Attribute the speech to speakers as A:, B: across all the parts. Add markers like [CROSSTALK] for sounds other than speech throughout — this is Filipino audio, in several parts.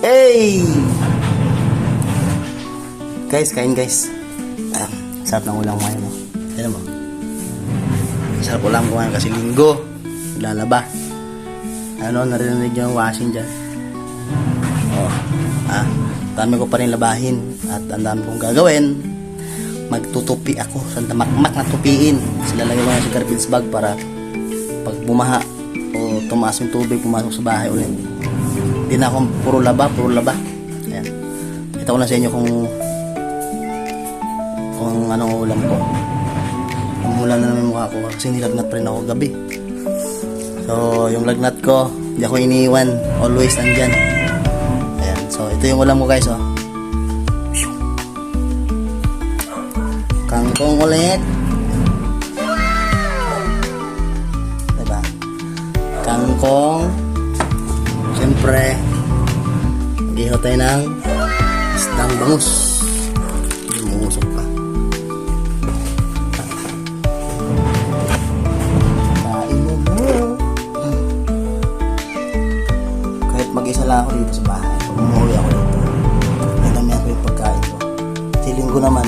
A: Hey! Guys, kain guys. Ah, sarap ng ulam ngayon. No? Ayan mo. Sarap ulam ko ngayon kasi linggo. Lalaba. Ano, narinig yung washing dyan. Oh, ah, dami ko pa rin labahin. At ang dami kong gagawin. Magtutupi ako sa damakmak na tupiin. Sila lagay ko na sa bag para pag bumaha o tumaas yung tubig, pumasok sa bahay ulit. Hindi na akong puro laba, puro laba. Ayan. Ito ko na sa inyo kung kung anong ulam ko. Umula na naman mukha ko kasi nilagnat pa rin ako gabi. So, yung lagnat ko, hindi ako iniiwan. Always nandyan. Ayan. So, ito yung ulam ko guys, oh. Kangkong ulit. Diba? Kangkong. Siyempre, mag tayo ng isdang bangus. Lumusok pa. Kain mo mo. Kahit mag-isa lang ako dito sa bahay, pag umuwi ako dito, nadamihan ko yung pagkain ko. Sa linggo naman,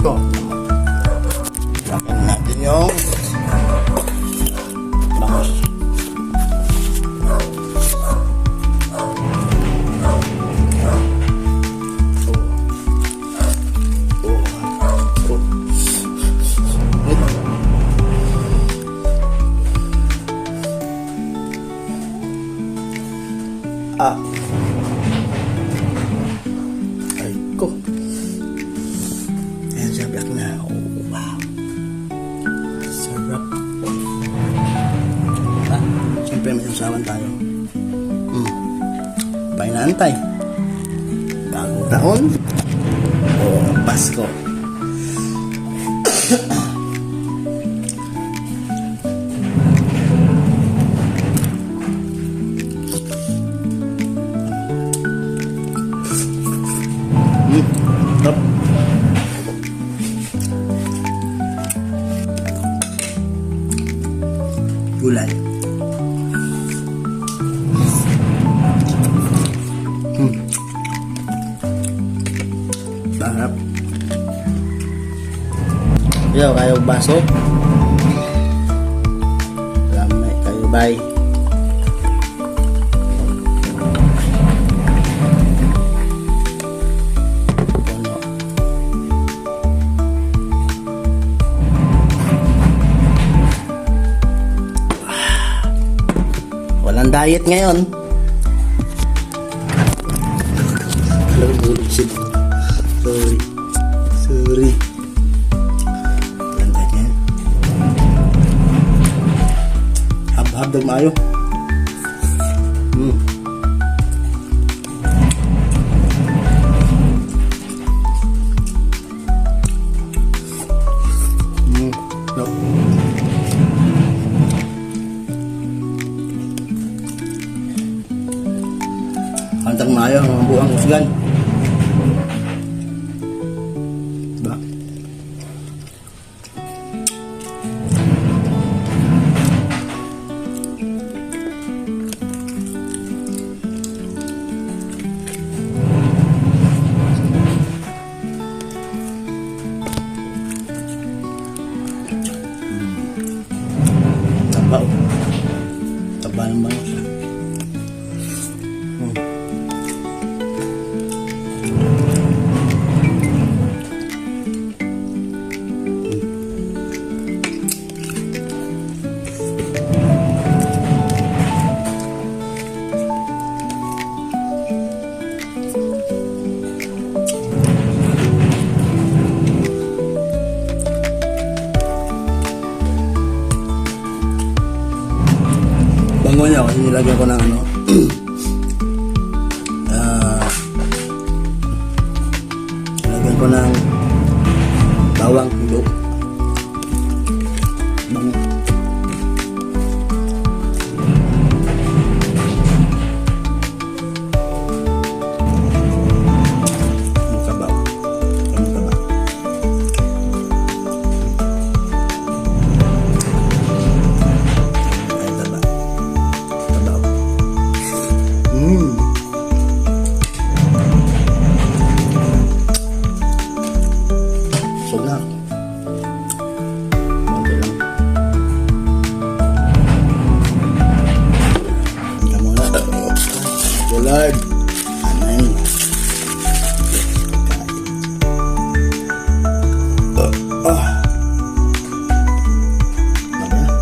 A: biyakin natin to. Biyakin natin yung bangus. Ah. Ay ko. Sasawan tayo. Hmm. Painantay. Bagong taon. O Pasko. Hmm. Gulay. Yo, kayo baso. Ramay kayo, bye. Puno. Walang diet ngayon. Alam mo, Maayo. Hmm. Hmm. No. Hantang maayo ang buang usgan. Niya kasi nilagyan ko ng ano. [CLEARS THROAT] ah nilagyan ko ng bawang hinog. Lord. Amen. Oh, oh. Ah. Ayan. Ah.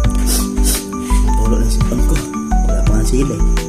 A: Napulo na sipang ko. Wala pa nga.